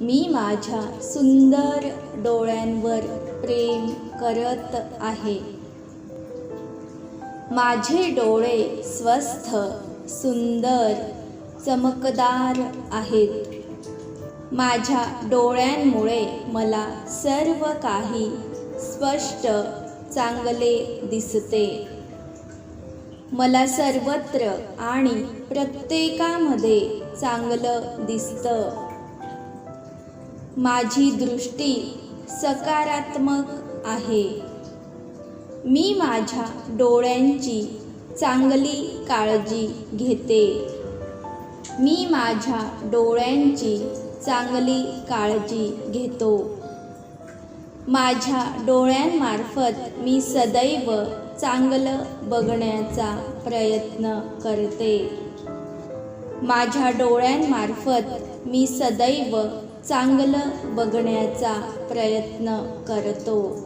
मी माझ्या सुंदर डोळ्यांवर प्रेम करत आहे. माझे डोळे स्वस्थ सुंदर चमकदार आहेत. माझ्या डोळ्यांमुळे मला सर्व काही स्पष्ट चांगले दिसते. मला सर्वत्र आणि प्रत्येकामध्ये चांगलं दिसतं. माझी दृष्टी सकारात्मक आहे. मी माझ्या डोळ्यांची चांगली काळजी घेते. मी माझ्या डोळ्यांची चांगली काळजी घेतो. माझ्या डोळ्यांमार्फत मी सदैव चांगलं बघण्याचा प्रयत्न करते. माझ्या डोळ्यांमार्फत मी सदैव चांगलं बघण्याचा प्रयत्न करतो.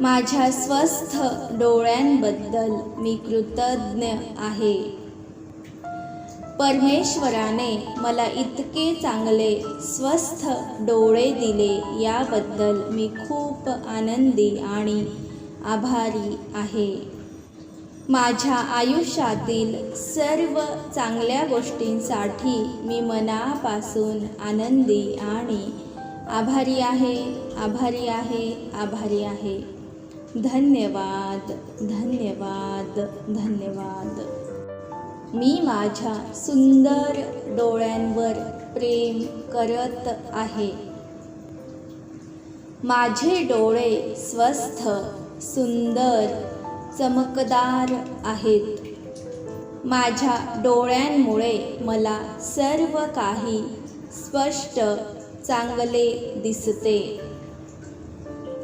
माझ्या स्वस्थ डोळ्यांबद्दल मी कृतज्ञ आहे. परमेश्वराने मला इतके चांगले स्वस्थ डोळे दिले याबद्दल मी खूप आनंदी आणि आभारी आहे. माझ्या आयुष्यातील सर्व चांगल्या गोष्टींसाठी मी मनापासून आनंदी आणि आभारी आहे आभारी आहे आभारी आहे. धन्यवाद धन्यवाद धन्यवाद. मी माझ्या सुंदर डोळ्यांवर प्रेम करत आहे. माझे डोळे स्वस्थ सुंदर चमकदार आहेत. माझ्या डोळ्यांमुळे मला सर्व काही स्पष्ट चांगले दिसते.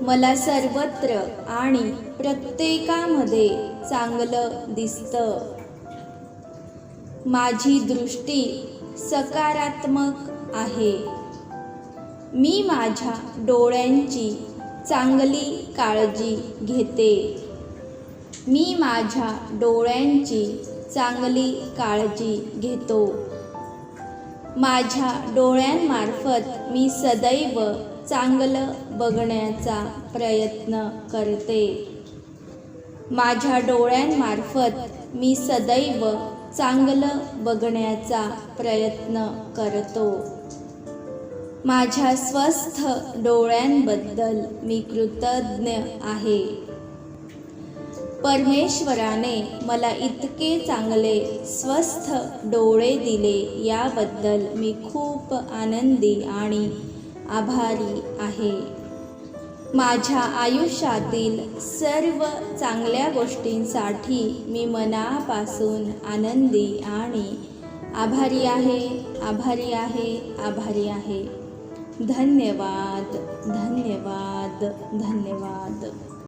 मला सर्वत्र आणि प्रत्येकामध्ये चांगलं दिसतं. माझी दृष्टी सकारात्मक आहे. मी माझ्या डोळ्यांची चांगली काळजी घेते. मी माझ्या डोळ्यांची चांगली काळजी घेतो. माझ्या डोळ्यांमार्फत मी सदैव चांगलं बघण्याचा प्रयत्न करते. माझ्या डोळ्यांमार्फत मी सदैव चांगलं बघण्याचा प्रयत्न करतो. माझ्या स्वस्थ डोळ्यांबद्दल मी कृतज्ञ आहे. परमेश्वराने मला इतके चांगले स्वस्थ डोळे दिले याबद्दल मी खूप आनंदी आणि आभारी आहे. माझ्या आयुष्यातील सर्व चांगल्या गोष्टींसाठी मी मनापासून आनंदी आणि आभारी आहे आभारी आहे आभारी आहे. धन्यवाद धन्यवाद धन्यवाद.